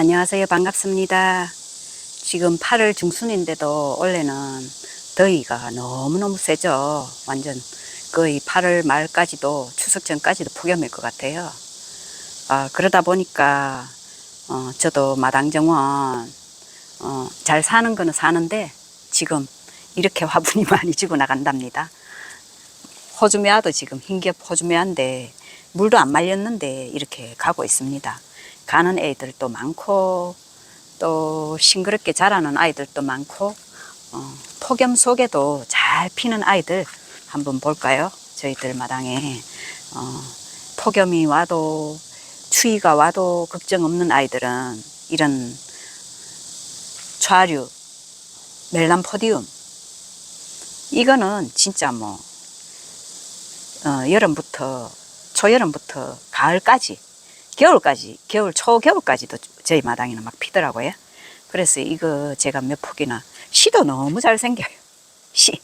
안녕하세요. 반갑습니다. 지금 8월 중순인데도 원래는 더위가 너무너무 세죠. 완전 거의 8월 말까지도 추석 전까지도 폭염일 것 같아요. 아, 그러다 보니까 어, 저도 마당정원 어, 잘 사는 거는 사는데 지금 이렇게 화분이 많이 지고 나간답니다. 호주매화도 지금 흰겹 호주매화인데 물도 안 말렸는데 이렇게 가고 있습니다. 가는 애들도 많고 또 싱그럽게 자라는 아이들도 많고 어, 폭염 속에도 잘 피는 아이들 한번 볼까요? 저희들 마당에 어, 폭염이 와도 추위가 와도 걱정 없는 아이들은 이런 좌류 멜란포디움 이거는 진짜 뭐 어, 여름부터 초여름부터 가을까지 겨울까지 겨울 초겨울까지도 저희 마당에는 막 피더라고요. 그래서 이거 제가 몇 폭이나 씨도 너무 잘 생겨요. 씨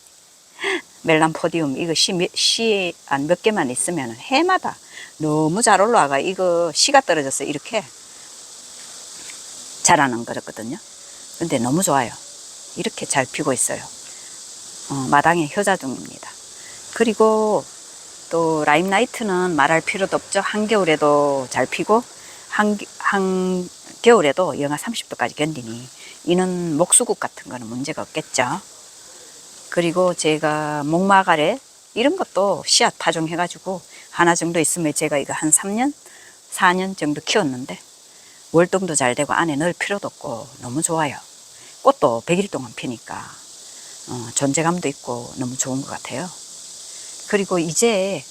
멜란포디움 이거 씨씨안 몇 개만 있으면 해마다 너무 잘 올라가 이거 씨가 떨어져서 이렇게 자라는 거거든요. 근데 너무 좋아요. 이렇게 잘 피고 있어요. 어, 마당의 효자종입니다. 그리고 또 라임나이트는 말할 필요도 없죠. 한겨울에도 잘 피고 한, 한겨울에도 영하 30도까지 견디니 이는 목수국 같은 거는 문제가 없겠죠. 그리고 제가 목마가래 이런 것도 씨앗 파종해가지고 하나 정도 있으면 제가 이거 한 3년, 4년 정도 키웠는데 월동도 잘 되고 안에 넣을 필요도 없고 너무 좋아요. 꽃도 100일 동안 피니까 어, 존재감도 있고 너무 좋은 것 같아요. 그리고 이제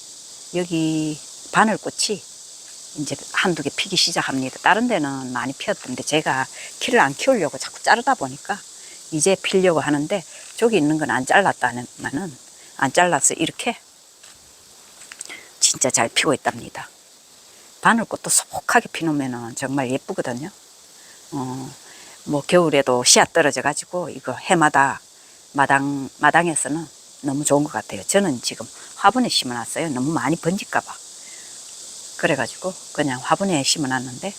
여기 바늘꽃이 이제 한두 개 피기 시작합니다. 다른 데는 많이 피었던데 제가 키를 안 키우려고 자꾸 자르다 보니까 이제 피려고 하는데 저기 있는 건 안 잘랐다면은 안 잘라서 이렇게 진짜 잘 피고 있답니다. 바늘꽃도 소복하게 피놓으면 정말 예쁘거든요. 어, 뭐 겨울에도 씨앗 떨어져 가지고 이거 해마다 마당 마당에서는 너무 좋은 것 같아요. 저는 지금 화분에 심어놨어요. 너무 많이 번질까봐. 그래가지고 그냥 화분에 심어놨는데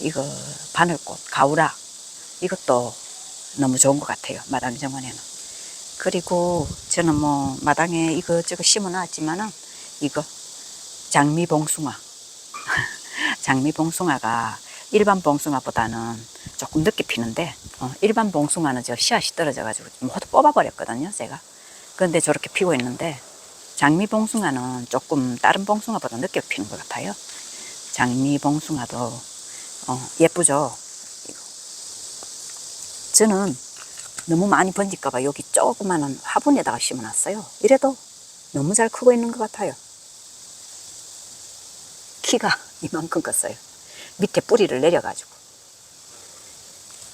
이거 바늘꽃 가우라 이것도 너무 좋은 것 같아요. 마당 정원에는. 그리고 저는 뭐 마당에 이것저것 심어놨지만은 이거 장미 봉숭아. 장미 봉숭아가 일반 봉숭아보다는 조금 늦게 피는데 어, 일반 봉숭아는 저 씨앗이 떨어져가지고 모두 뽑아버렸거든요. 제가. 그런데 저렇게 피고 있는데 장미 봉숭아는 조금 다른 봉숭아보다 늦게 피는 것 같아요. 장미 봉숭아도 어, 예쁘죠. 저는 너무 많이 번질까봐 여기 조그마한 화분에다가 심어놨어요. 이래도 너무 잘 크고 있는 것 같아요. 키가 이만큼 컸어요. 밑에 뿌리를 내려가지고.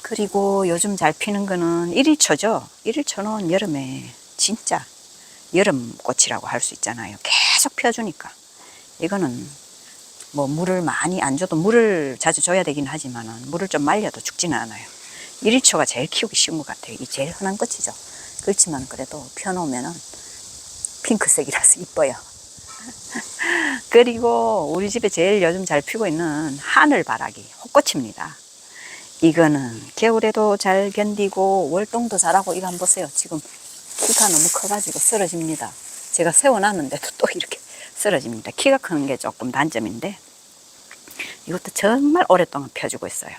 그리고 요즘 잘 피는 거는 1일초죠. 1일초는 여름에 진짜 여름 꽃이라고 할 수 있잖아요. 계속 펴주니까. 이거는 뭐 물을 많이 안 줘도 물을 자주 줘야 되긴 하지만 물을 좀 말려도 죽지는 않아요. 1일초가 제일 키우기 쉬운 것 같아요. 이 제일 흔한 꽃이죠. 그렇지만 그래도 펴놓으면은 핑크색이라서 이뻐요. 그리고 우리 집에 제일 요즘 잘 피고 있는 하늘바라기, 호꽃입니다. 이거는 겨울에도 잘 견디고 월동도 잘하고 이거 한번 보세요. 지금 키가 너무 커가지고 쓰러집니다. 제가 세워놨는데도 또 이렇게 쓰러집니다. 키가 크는 게 조금 단점인데 이것도 정말 오랫동안 펴주고 있어요.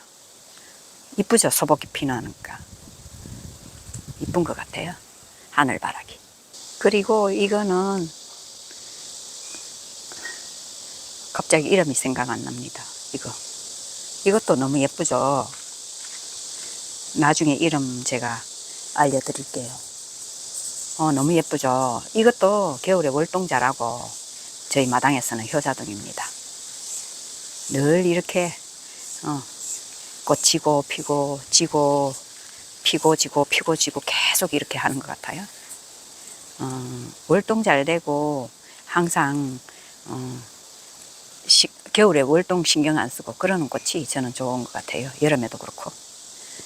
이쁘죠? 소복이 피나니까. 이쁜 것 같아요. 하늘바라기. 그리고 이거는 갑자기 이름이 생각 안 납니다. 이거. 이것도 너무 예쁘죠? 나중에 이름 제가 알려드릴게요. 어, 너무 예쁘죠? 이것도 겨울에 월동 잘하고 저희 마당에서는 효자동입니다. 늘 이렇게 어, 꽃 지고 피고 지고 피고 지고 피고 지고 계속 이렇게 하는 것 같아요. 어, 월동 잘 되고 항상 어, 시, 겨울에 월동 신경 안 쓰고 그러는 꽃이 저는 좋은 것 같아요. 여름에도 그렇고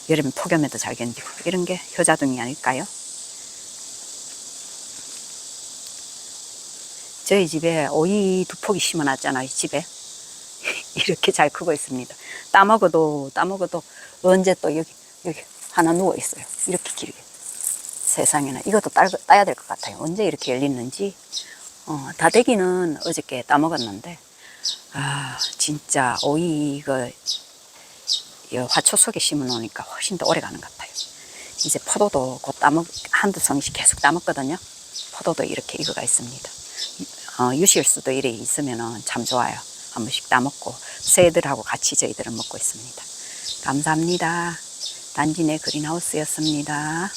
여름 폭염에도 잘 견디고 이런 게 효자동이 아닐까요? 저희 집에 오이 두 폭이 심어놨잖아요. 집에 이렇게 잘 크고 있습니다. 따먹어도 따먹어도 언제 또 여기 여기 하나 누워 있어요. 이렇게 길게. 세상에나 이것도 따, 따야 될 것 같아요. 언제 이렇게 열리는지. 어, 다대기는 어저께 따먹었는데 아 진짜 오이 이거 이 화초 속에 심어 놓으니까 훨씬 더 오래 가는 것 같아요. 이제 포도도 곧 따먹 한두 성씩 계속 따먹거든요. 포도도 이렇게 익어가 있습니다. 어, 유실수도 이래 있으면은 참 좋아요. 한 번씩 따먹고 새들하고 같이 저희들은 먹고 있습니다. 감사합니다. 단지 내 그린하우스였습니다.